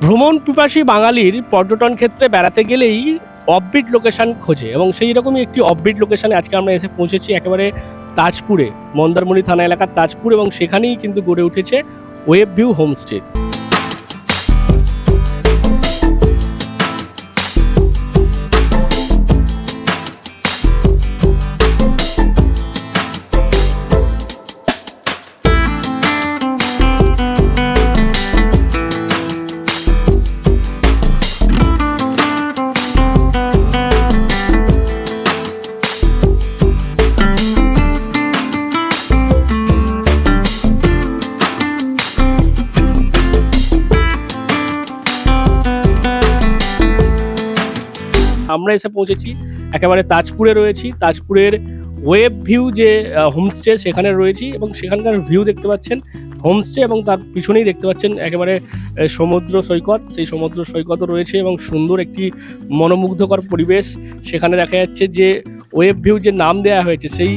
ভ্রমণ পিপাসী বাঙালির পর্যটন ক্ষেত্রে বেড়াতে গেলেই অফবিট লোকেশন খোঁজে এবং সেই রকমই একটি অফবিট লোকেশানে আজকে আমরা এসে পৌঁছেছি একেবারে তাজপুরে, মন্দারমণি থানা এলাকার তাজপুর এবং সেখানেই কিন্তু গড়ে উঠেছে ওয়েব ভিউ হোমস্টে আমরা এসে পৌঁছেছি। একেবারে তাজপুরে রয়েছি। তাজপুরের ওয়েব ভিউ যে হোমস্টে সেখানে রয়েছি এবং সেখানকার ভিউ দেখতে পাচ্ছেন। হোমস্টে এবং তার পিছনেই দেখতে পাচ্ছেন একেবারে সমুদ্র সৈকত। সেই সমুদ্র সৈকতও রয়েছে এবং সুন্দর একটি মনোমুগ্ধকর পরিবেশ। সেখানে দেখা যাচ্ছে যে ওয়েব ভিউ যে নাম দেওয়া হয়েছে, সেই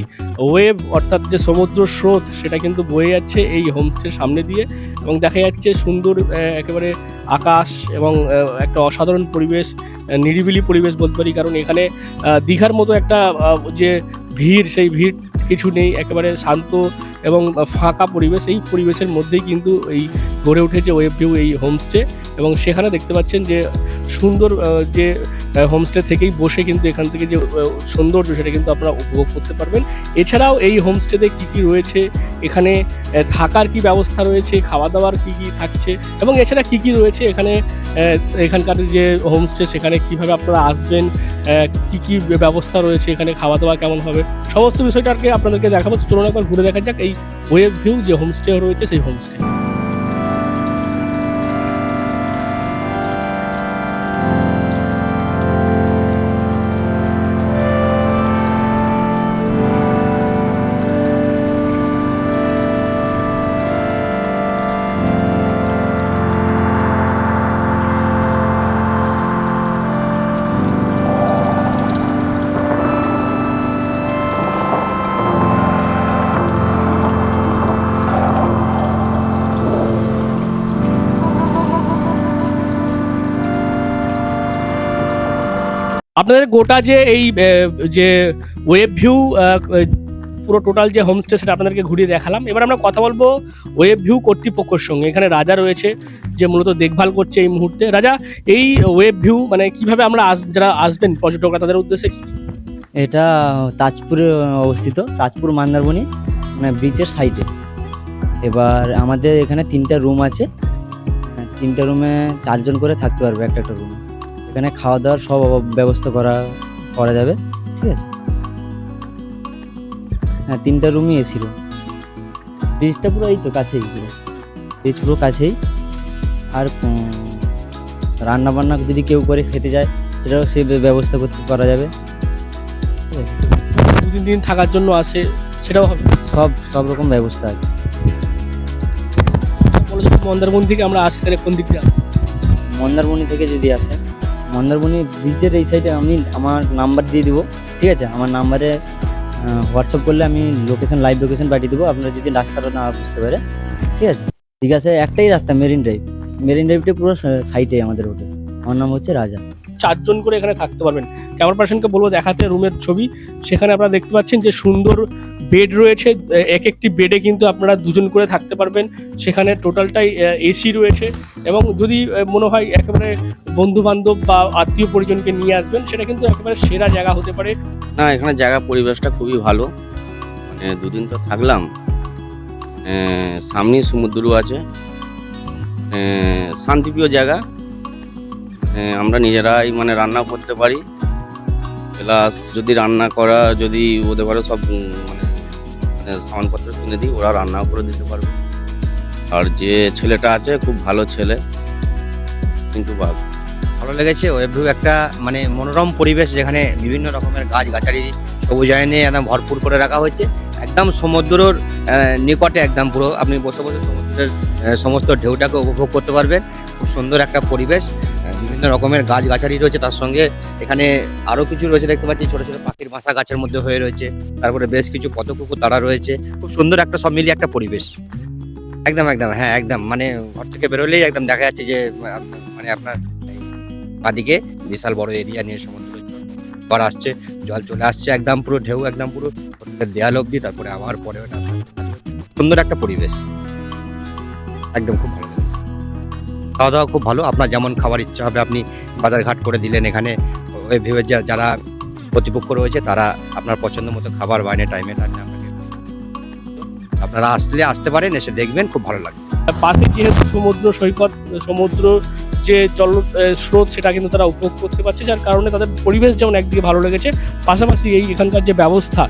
ওয়েব অর্থাৎ যে সমুদ্র স্রোত, সেটা কিন্তু বয়ে যাচ্ছে এই হোমস্টের সামনে দিয়ে এবং দেখা যাচ্ছে সুন্দর একেবারে আকাশ এবং একটা অসাধারণ পরিবেশ নিরিবিলি পরিবেশ বলতে পারি। কারণ এখানে দীঘার মতো একটা যে ভিড়, সেই ভিড় কিছু নেই। একেবারে শান্ত এবং ফাঁকা পরিবেশ। এই পরিবেশের মধ্যেই কিন্তু এই গড়ে উঠেছে ওয়েব ভিউ এই হোমস্টে এবং সেখানে দেখতে পাচ্ছেন যে সুন্দর যে হোমস্টে থেকেই বসে কিন্তু এখান থেকে যে সৌন্দর্য সেটা কিন্তু আপনারা উপভোগ করতে পারবেন। এছাড়াও এই হোমস্টেতে কী কী রয়েছে? এখানে থাকার কি ব্যবস্থা রয়েছে? খাওয়া দাওয়ার কি কি থাকছে? এবং এছাড়া কি কি রয়েছে এখানে? এখানকার যে হোমস্টে সেখানে কীভাবে আপনারা আসবেন? কি কি ব্যবস্থা রয়েছে এখানে? খাওয়া দাওয়া কেমন হবে? সমস্ত বিষয়টাকে আপনাদেরকে দেখাবো। চলুন একবার ঘুরে দেখা যাক এই ওয়েব ভিউ যে হোমস্টে রয়েছে সেই হোমস্টে আপনাদের গোটা যে এই যে ওয়েব ভিউ পুরো টোটাল যে হোমস্টে সেটা আপনাদেরকে ঘুরিয়ে দেখালাম। এবার আমরা কথা বলব ওয়েব ভিউ কর্তৃপক্ষের সঙ্গে। এখানে রাজা রয়েছে, যে মূলত দেখভাল করছে এই মুহূর্তে। রাজা, এই ওয়েব ভিউ মানে কীভাবে আমরা আস, যারা আসবেন, পর্যটকরা, তাদের উদ্দেশ্যে এটা তাজপুরে অবস্থিত, তাজপুর মন্দারমণি মানে ব্রিজের সাইডে এবার আমাদের এখানে তিনটা রুম আছে। তিনটা রুমে চারজন করে থাকতে পারবে একটা একটা রুমে এখানে খাওয়া দাওয়ার সব ব্যবস্থা করা করা যাবে ঠিক আছে? হ্যাঁ তিনটা রুমই এসি রুম ব্রিজটা পুরো এই তো কাছেই পুরো। ব্রিজ পুরো কাছেই। আর রান্না বান্না যদি কেউ করে খেতে যায় সেটাও সে ব্যবস্থা করতে করা যাবে। দু তিন দিন থাকার জন্য আসে সেটাও হবে। সব সব রকম ব্যবস্থা আছে। মন্দারমণি থেকে আমরা আসি তাহলে কোন দিক দিয়ে মন্দারমণি থেকে যদি আসেন মন্দারমণি ব্রিজের এই সাইডে আমি আমার নাম্বার দিয়ে দিব, ঠিক আছে? আমার নাম্বারে হোয়াটসঅ্যাপ করলে আমি লোকেশন লাইভ লোকেশন পাঠিয়ে দেবো। আপনারা যদি রাস্তাটা না বুঝতে পারে, ঠিক আছে? ঠিক আছে, একটাই রাস্তা মেরিন ড্রাইভ মেরিন ড্রাইভটা পুরো সাইডে আমাদের হোটেল আমার নাম হচ্ছে রাজা। চারজন করে এখানে থাকতে পারবেন। ক্যামেরা পার্সনকে বলব দেখাতে রুমের ছবি। সেখানে আপনারা দেখতে পাচ্ছেন যে সুন্দর বেড রয়েছে এক একটি বেডে কিন্তু আপনারা দুজন করে থাকতে পারবেন। সেখানে টোটালটাই এসি রয়েছে এবং যদি মনে হয় একেবারে বন্ধু বান্ধব বা আত্মীয় পরিজনকে নিয়ে আসবেন, সেটা কিন্তু একেবারে সেরা জায়গা হতে পারে। না, এখানে জায়গা পরিবেশটা খুবই ভালো। দুদিন তো থাকলাম। সামনেই সমুদ্র আছে। শান্তিপ্রিয় জায়গা। আমরা নিজেরাই মানে রান্না করতে পারি। প্লাস যদি রান্না করা, যদি ওদের পারে সব মানে সামানপত্র কিনে দিই, ওরা রান্নাও করে দিতে পারবে। আর যে ছেলেটা আছে, খুব ভালো ছেলে। কিন্তু ভালো লেগেছে ওয়েব ভিউ একটা মানে মনোরম পরিবেশ যেখানে বিভিন্ন রকমের গাছ, গাছালি সবুজায়নে একদম ভরপুর করে রাখা হয়েছে। একদম সমুদ্রর নিকটে একদম পুরো, আপনি বসে বসে সমুদ্রের সমস্ত ঢেউটাকে উপভোগ করতে পারবেন। খুব সুন্দর একটা পরিবেশ। বিভিন্ন রকমের গাছ গাছালি রয়েছে তার সঙ্গে। এখানে আরও কিছু রয়েছে দেখতে পাচ্ছি, ছোট ছোট পাখির বাসা গাছের মধ্যে হয়ে রয়েছে। তারপরে বেশ কিছু পথকুকুর তারা রয়েছে। খুব সুন্দর একটা সব মিলিয়ে একটা পরিবেশ। একদম একদম হ্যাঁ একদম। মানে ঘর থেকে বেরোলেই একদম দেখা যাচ্ছে যে মানে আপনার বাদিকে বিশাল বড় এরিয়া নিয়ে সমুদ্র করা আসছে, জল চলে আসছে, একদম পুরো ঢেউ, একদম পুরো দেয়াল অবধি। তারপরে আবার পরে ওটা সুন্দর একটা পরিবেশ। একদম, খুব ভালো। খাওয়া দাওয়া খুব ভালো। আপনার যেমন খাবার ইচ্ছা হবে, আপনি বাজারঘাট করে দিলেন এখানে। ভেবে ভিউয়ের যা- যারা প্রতিপক্ষ রয়েছে, তারা আপনার পছন্দ মতো খাবার বাইনে টাইমে টাইমে আপনাকে আপনারা আসলে আসতে পারেন, এসে দেখবেন, খুব ভালো লাগবে। পাশে যেহেতু সমুদ্র সৈকত, সমুদ্র যে জল স্রোত সেটা কিন্তু তারা উপভোগ করতে পারছে, যার কারণে তাদের পরিবেশ যেমন একদিকে ভালো লেগেছে, পাশাপাশি এই এখানকার যে ব্যবস্থা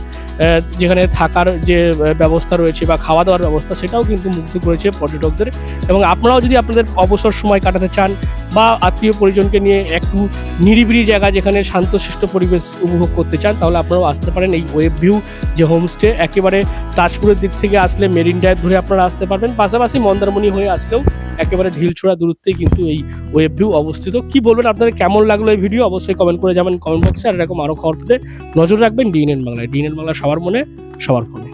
যেখানে থাকার যে ব্যবস্থা রয়েছে বা খাওয়া দাওয়ার ব্যবস্থা, সেটাও কিন্তু মুগ্ধ করেছে পর্যটকদের। এবং আপনারাও যদি আপনাদের অবসর সময় কাটাতে চান বা আত্মীয় পরিজনকে নিয়ে একটু নিরিবিলি জায়গা যেখানে শান্তশিষ্ট পরিবেশ উপভোগ করতে চান, তাহলে আপনারাও আসতে পারেন এই ওয়েব ভিউ, যে হোমস্টে। একেবারে তাজপুরের দিক থেকে আসলে মেরিন ড্রাইভ ধরে আপনারা আসতে পারবেন, পাশাপাশি মন্দারমণি হয়ে আসলেও একেবারে ঢিল ঢিলছোড়া দূরত্বেই কিন্তু এই ওয়েব ভিউ অবস্থিত। কি বলবেন? আপনাদের কেমন লাগল এই ভিডিও অবশ্যই কমেন্ট করে যাবেন কমেন্ট বক্সে আর এরকম আরও খবর পেতে নজর রাখবেন ডিএনএন বাংলায়। ডিএনএন বাংলা সবার মনে, সবার ফোন।